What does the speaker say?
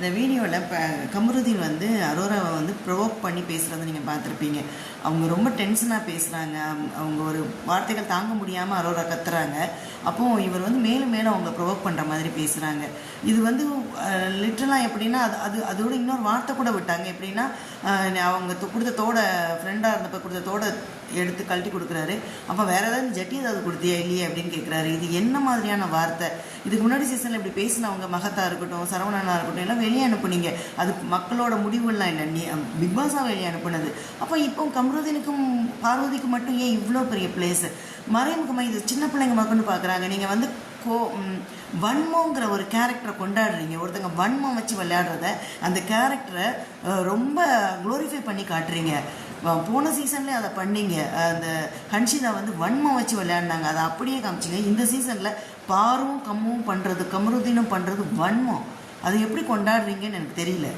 இந்த வீடியோவில் இப்போ கமருதீன் வந்து அரோராவை வந்து ப்ரொவோக் பண்ணி பேசுகிறத நீங்கள் பார்த்துருப்பீங்க. அவங்க ரொம்ப டென்ஷனாக பேசுகிறாங்க அவங்க ஒரு வார்த்தைகள் தாங்க முடியாமல் அரோரா கத்துறாங்க. அப்போது இவர் வந்து மேலும் மேலும் அவங்க ப்ரொவோக் பண்ணுற மாதிரி பேசுகிறாங்க இது வந்து லிட்ரலாக எப்படின்னா அது அது அதோட இன்னொரு வார்த்தை கூட விட்டாங்க. எப்படின்னா அவங்க கொடுத்த தோட ஃப்ரெண்டாக இருந்தப்போ கொடுத்த தோட எடுத்து கழட்டி கொடுக்குறாரு. அப்போ வேறு ஏதாவது ஜட்டி ஏதாவது கொடுத்தியா இல்லையே அப்படின்னு கேட்குறாரு இது என்ன மாதிரியான வார்த்தை? இதுக்கு முன்னாடி சீசனில் இப்படி பேசினவங்க மகத்தாக இருக்கட்டும் சரவணனா இருக்கட்டும் எல்லாம் வெளியே அனுப்புனீங்க. அது மக்களோட முடிவுலாம் இல்லை. நீ பிக் பாஸாக வெளியே அனுப்புனது. அப்போ இப்போ கம்ருதீனுக்கும் பார்வதிக்கும் மட்டும் ஏன் இவ்வளோ பெரிய பிளேஸ் மறைமுகமாக இது சின்ன பிள்ளைங்க மக்கள்னு பார்க்குறாங்க நீங்கள் வந்து கோ வன்மங்கிற ஒரு கேரக்டரை கொண்டாடுறீங்க. ஒருத்தங்க வன்மம் வச்சு விளையாடுறத அந்த கேரக்டரை ரொம்ப க்ளோரிஃபை பண்ணி காட்டுறீங்க. போன சீசன்லேயே அதை பண்ணீங்க. அந்த ஹன்ஷிதா வந்து வன்மம் வச்சு விளையாடினாங்க. அதை அப்படியே காமிச்சிங்க. இந்த சீசனில் பாரும் கம்மும் பண்ணுறது கமருதீனும் பண்ணுறது வன்மம். அது எப்படி கொண்டாடுறீங்கன்னு எனக்கு தெரியல.